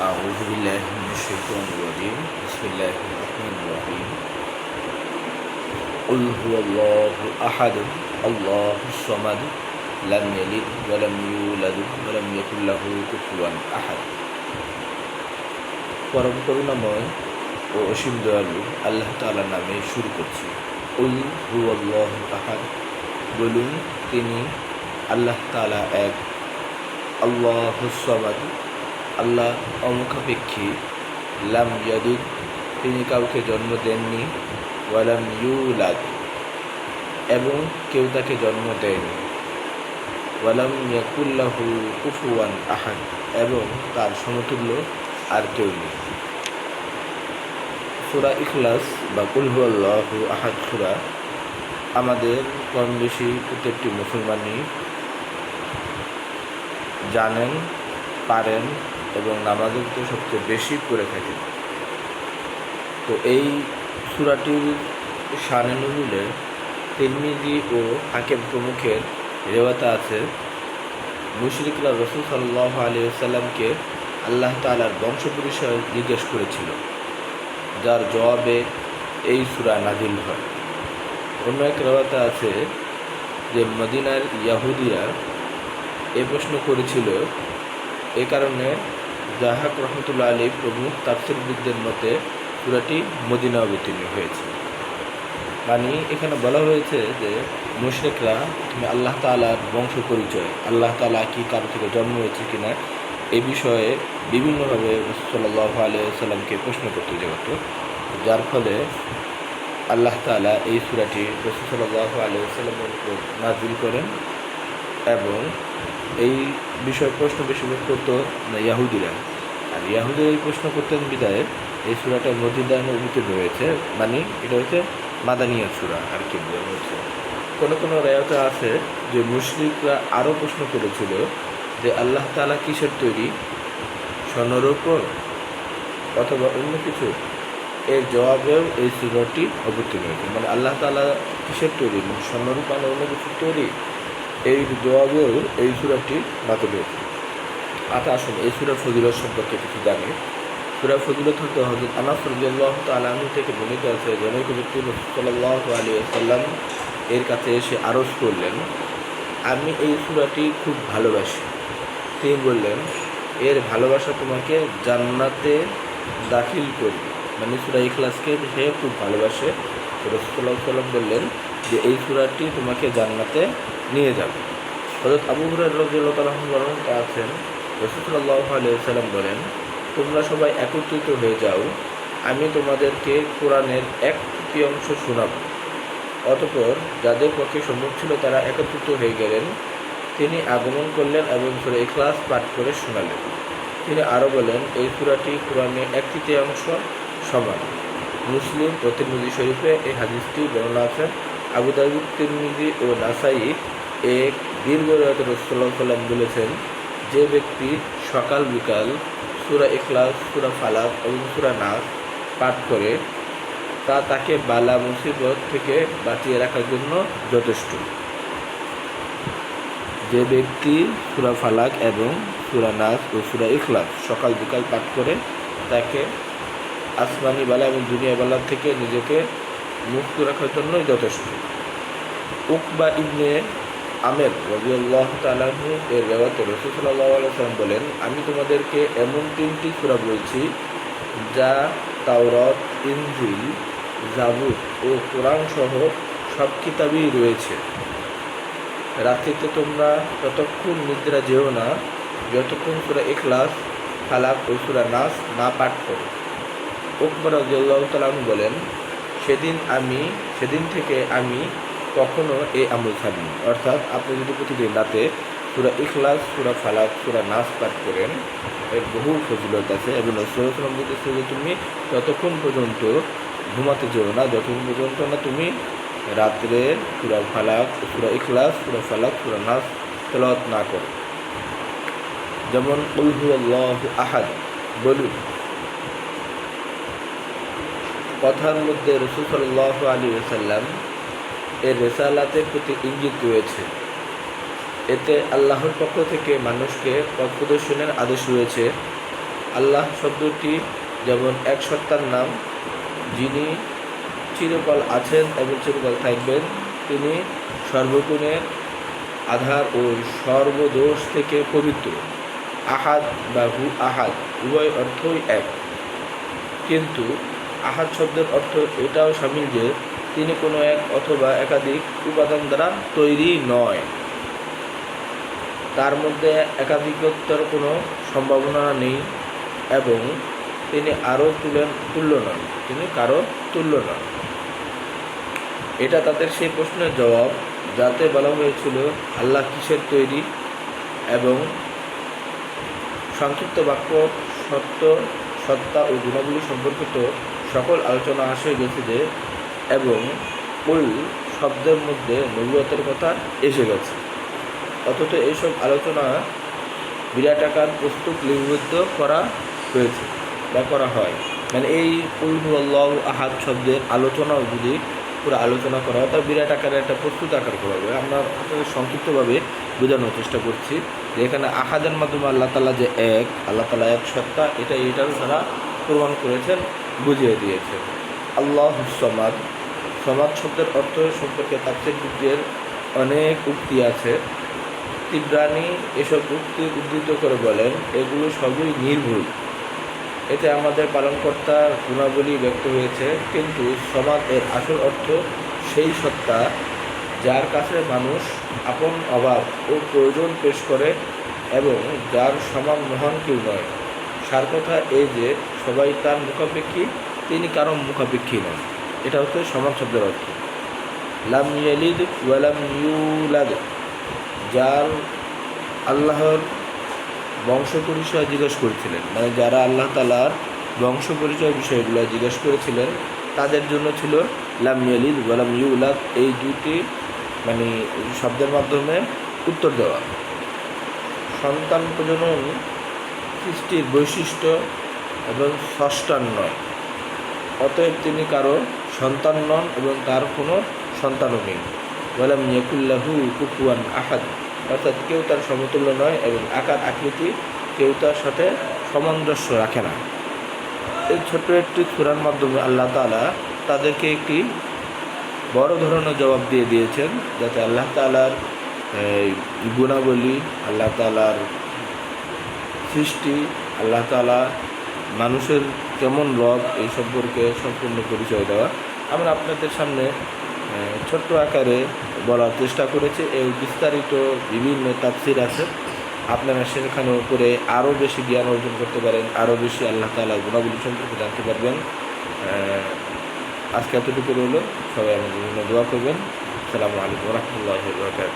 أعوذ بالله من الشيطان الرجيم بسم الله الرحمن الرحيم قل هو الله أحد الله الصمد لم يلد ولم يولد ولم يكن له كفوا أحد পরম করুণাময় ও অসীম দয়ালু আল্লাহ তাআলার নামে শুরু করছি উল হু আল্লাহ আহাদ বলুন তিনি আল্লাহ তাআলা এক আল্লাহ সামাদ আল্লাহ অমুখাপেক্ষী। লাম ইয়াদুদ, তিনি কাউকে জন্ম দেননি, ওয়ালাম ইউলাদ, এবং কেউ তাকে জন্ম দেয়নি। ওয়ালাম ইয়াকুল্লাহু কুফুয়ান আহাদ, এবং তার সমতুল্য আর কেউ নেই। সুরা ইখলাস বা কুলহু আল্লাহ আহাদ সুরা আমাদের কম বেশি প্রত্যেকটি মুসলমানই জানেন, পারেন এবং নামাজের তো সবচেয়ে বেশি করে থাকেন তো এই সুরাটির শানে নজুলে তিরমিজি ও হাকেম প্রমুখের রেওয়াতা আছে। মুশরিকরা রসুল সাল্লাহ আলী সাল্লামকে আল্লাহ তালার বংশ পরিচয় জিজ্ঞেস করেছিল, যার জবাবে এই সুরা নাজিল হয়। অন্য এক রেওয়াতা আছে যে মদিনার ইয়াহুদিরা এ প্রশ্ন করেছিল, এ কারণে জাহাক রহমতুল্লাহ আলী প্রমুখ তাফসিরবিদদের মতে সুরাটি মদিনা অবতীর্ণ হয়েছে। মানে এখানে বলা হয়েছে যে মুশরেকরা তুমি আল্লাহ তালার বংশ পরিচয়, আল্লাহ তালা কি কারও থেকে জন্ম হয়েছে কিনা, এ বিষয়ে বিভিন্নভাবে সাল্লাহ আলিয়াল্লামকে প্রশ্ন করতে যেত যার ফলে আল্লাহ তালা এই সুরাটি রসুল সাল্লাহ আলিয়াল্লামের উপর নাজিল করেন এবং এই বিষয়ে প্রশ্ন বেশি করতো ইয়াহুদিরা। আর ইয়াহুদিরা এই প্রশ্ন করতেন বিদায়, এই সুরাটা মদিদানে অবতীর্ণ হয়েছে মানে এটা হচ্ছে মাদানিয়া সুরা, আর কি হচ্ছে। কোনো কোনো রায়তা আছে যে মুশরিকরা আরও প্রশ্ন করেছিল যে আল্লাহ তালা কিসের তৈরি? স্বর্ণর উপর অথবা অন্য কিছু? এর জবাবেও এই সুরাটি অবতীর্ণ হয়েছে। মানে আল্লাহ তালা কিসের তৈরি? স্বর্ণরূপ মানে অন্য কিছু তৈরি? এই জবাবেও এই সুরাটি বাতিল হয়েছে। আচ্ছা আসুন, এই সুরা ফজিলত সম্পর্কে কিছু জানি। সুরা ফজিলত হতে হজরত আনাস রবিআল্লাহ তালাহু থেকে বর্ণিত আছে জনৈক ব্যক্তি সাল্লাহ আলী সাল্লাম এর কাছে এসে আরজ করলেন, আমি এই সুরাটি খুব ভালোবাসি। তিনি বললেন, এর ভালোবাসা তোমাকে জান্নাতে দাখিল করবে। মানে সুরা ইখলাসকে সে খুব ভালোবাসে। রসুল্লাহ সাল্লাম বললেন যে, এই সুরাটি তোমাকে জান্নাতে নিয়ে যাবে। হজরত আবু হুরার রবিআল্লাহ বলেন আছেন? রসুল্লাহ আলিয়াল্লাম বলেন, তোমরা সবাই একত্রিত হয়ে যাও, আমি তোমাদেরকে কোরআনের এক তৃতীয়াংশ শোনাব। অতপর যাদের পক্ষে সম্ভব ছিল তারা একত্রিত হয়ে গেলেন। তিনি আগমন করলেন এবং সুরা ইখলাস পাঠ করে শোনালেন। তিনি আরও বলেন, এই সুরাটি কোরআনে এক তৃতীয়াংশ সমান। মুসলিম প্রতিনিধি শরীফে এই হাদিসটি বর্ণনা আছেন আবু দাবুদ তিরমিজি ও নাসাই এক দীর্ঘ রাত রসুল্লাহ সাল্লাম বলেছেন, যে ব্যক্তি সকাল বিকাল সুরা ইখলাস, সুরা ফালাক এবং সুরা নাস পাঠ করে, তা তাকে বালা মুসিবত থেকে বাঁচিয়ে রাখার জন্য যথেষ্ট। যে ব্যক্তি সুরা ফালাক এবং সুরা নাস ও সুরা ইখলাস সকাল বিকাল পাঠ করে, তাকে আসমানি বালা এবং দুনিয়া বালার থেকে নিজেকে মুক্ত রাখার জন্যই যথেষ্ট। উকবা ইবনে আমের রবিউল্লাহ তালাহু এর রেওয়াতে রসুল্লাহ আলাইসালাম বলেন, আমি তোমাদেরকে এমন তিনটি সুরা বলছি যা তাওরত, ইনজিল জাবুর ও কোরআন সহ সব কিতাবই রয়েছে। রাত্রিতে তোমরা ততক্ষণ নিদ্রা যেও না, যতক্ষণ সুরা এখলাস ফালাক ও সুরা নাস না পাঠ করো। উকবর রাজিউল্লাহ তালাহু বলেন সেদিন আমি, সেদিন থেকে আমি কখনো এই আমল ছাড়িনি। অর্থাৎ আপনি যদি প্রতিদিন রাতে সুরা ইখলাস, সুরা ফালাক, সুরা নাচ পাঠ করেন, এর বহু ফজিলত আছে। এবং রসুলাম বলতেছে যে তুমি যতক্ষণ পর্যন্ত ঘুমাতে যেও না, যতক্ষণ পর্যন্ত না তুমি রাত্রে সুরা ফালাক, সুরা ইখলাস, সুরা ফালাক, সুরা নাচ তেলাওয়াত না করো। যেমন উলহু আল্লাহ আহাদ, বলুন কথার মধ্যে রসুল সাল্লাহ আলী সাল্লাম এর রেসালাতের প্রতি ইঙ্গিত রয়েছে। এতে আল্লাহর পক্ষ থেকে মানুষকে পথ প্রদর্শনের আদেশ রয়েছে। আল্লাহ শব্দটি যেমন এক সত্তার নাম, যিনি চিরকাল আছেন এবং চিরকাল থাকবেন, তিনি সর্বগুণের আধার ও সর্বদোষ থেকে পবিত্র। আহাদ বা হু আহাদ, উভয় অর্থই এক। কিন্তু আহাদ শব্দের অর্থ এটাও সামিল যে তিনি কোনো এক অথবা একাধিক উপাদান দ্বারা তৈরি নয়। তার মধ্যে একাধিকত্বের কোনো সম্ভাবনা নেই এবং তিনি আরও তুলেন তুল্য নন। তিনি কারও তুল্য নন। এটা তাদের সেই প্রশ্নের জবাব যাতে বলা হয়েছিল আল্লাহ কিসের তৈরি এবং সংক্ষিপ্ত বাক্য সত্য, সত্তা ও গুণাবলী সম্পর্কিত সকল আলোচনা আসে গেছে এবং ওই শব্দের মধ্যে নবুয়তের কথা এসে গেছে। অথচ এইসব আলোচনা বিরাট আকার পুস্তক লিপিবদ্ধ করা হয়েছে বা করা হয়। মানে এই উল্লাহ আহাদ শব্দের আলোচনাও যদি পুরো আলোচনা করা হয়, তা বিরাট আকারে একটা প্রস্তুত আকার করা হবে। আমরা আপনাদের সংক্ষিপ্তভাবে বোঝানোর চেষ্টা করছি যে এখানে আহাদের মাধ্যমে আল্লাহ তালা যে এক, আল্লাহ তালা এক সত্তা, এটা এটাও তারা প্রমাণ করেছেন। বুঝিয়ে দিয়েছেন। আল্লাহ সমাদ। সমাজ শব্দের অর্থ সম্পর্কে তাফসির যুগের অনেক উক্তি আছে। তিব্রানি এসব উক্তি উদ্ধৃত করে বলেন, এগুলো সবই নির্ভুল। এতে আমাদের পালনকর্তার গুণাবলী ব্যক্ত হয়েছে। কিন্তু সমাজ এর আসল অর্থ সেই সত্তা যার কাছে মানুষ আপন অভাব ও প্রয়োজন পেশ করে এবং যার সমান মহান কেউ নয়। সার কথা এই যে সবাই তার মুখাপেক্ষী, তিনি কারও মুখাপেক্ষী নন। এটা হচ্ছে সমাজ শব্দের অর্থ। লাম ইয়ালিদ ওয়ালাম ইউলাদ। যার আল্লাহর বংশ পরিচয় জিজ্ঞেস করেছিলেন মানে যারা আল্লাহ তালার বংশ পরিচয় বিষয়গুলো জিজ্ঞেস করেছিলেন, তাদের জন্য ছিল লাম ইয়ালিদ ওয়ালাম ইউলাদ এই দুটি মানে শব্দের মাধ্যমে উত্তর দেওয়া। সন্তান প্রজনন সৃষ্টির বৈশিষ্ট্য এবং ষষ্ঠান নয় অতএব তিনি কারও সন্তান নন এবং তার কোনো সন্তানও নেই। ওয়ালাম ইয়াকুল্লাহু কুকুয়ান আহাদ। অর্থাৎ কেউ তার সমতুল্য নয় এবং আকার আকৃতি কেউ তার সাথে সামঞ্জস্য রাখে না। এই ছোট্ট একটি সুরার মাধ্যমে আল্লাহ তালা তাদেরকে একটি বড় ধরনের জবাব দিয়ে দিয়েছেন, যাতে আল্লাহ তালার গুণাবলী, আল্লাহ তালার সৃষ্টি, আল্লাহ তালা মানুষের কেমন রব এই সম্পর্কে সম্পূর্ণ পরিচয় দেওয়া। আমরা আপনাদের সামনে ছোট্ট আকারে বলার চেষ্টা করেছি। এই বিস্তারিত বিভিন্ন তাফসির আছে। আপনারা সেখানে উপরে আরও বেশি জ্ঞান অর্জন করতে পারেন আরও বেশি আল্লাহ তালা গুণাবলী সম্পর্কে জানতে পারবেন। আজকে এতটুকু রইল। সবাই আমাদের জন্য দোয়া করবেন। আসসালামু আলাইকুম রহমতুল্লাহ বরকাত